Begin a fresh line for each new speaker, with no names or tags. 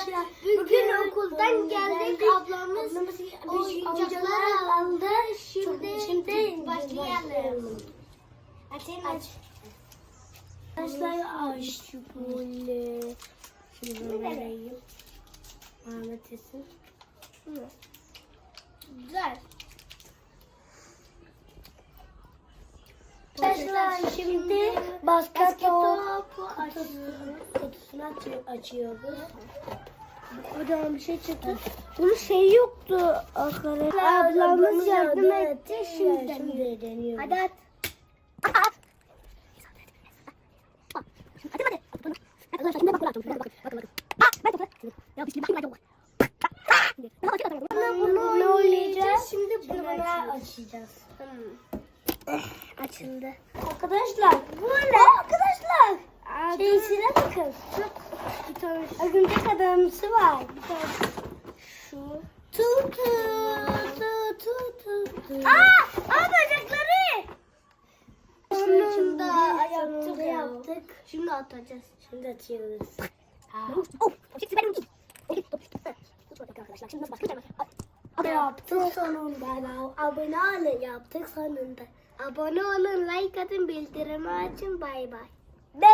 arkadaşlar. Bugün okuldan geldik. Ablamız oyuncaklar aldı. Şimdi, şimdi başlayalım. Açayım aç. Arkadaşlar aç böyle. Şimdi ben vereyim. Ahmet Esin. Güzel. Arkadaşlar şimdi basket top kutusunu açıyoruz. Oradan bir şey çıktı. Bunun şey yoktu arkadaşlar. Ablamız yardım etti. Şimdi deniyoruz. Hadi at. At. Hadi hadi. Arkadaşlar şimdi bak bakın. Bakın bakın. Ah, ben topla. Ya bir şey bakın bakın. Bunu, oynayacağız. Şimdi bunu açacağız. Açıldı. Arkadaşlar bu ne? Arkadaşlar. Şeysine bakın. Bir tane örümcek adamısı var. Şu. Tu tu tu tu tu tu. Aa! Aa bacakları. Sonunda yaptık yaptık. Şimdi atacağız. Şimdi atıyoruz. Oh, şimdi benim değil. Arkadaşlar şimdi nasıl başlayacağım? Yaptık sonunda. Abone olun yaptık sonunda. Abone olun, like atın, bildirimi açın. Bay bay. Be.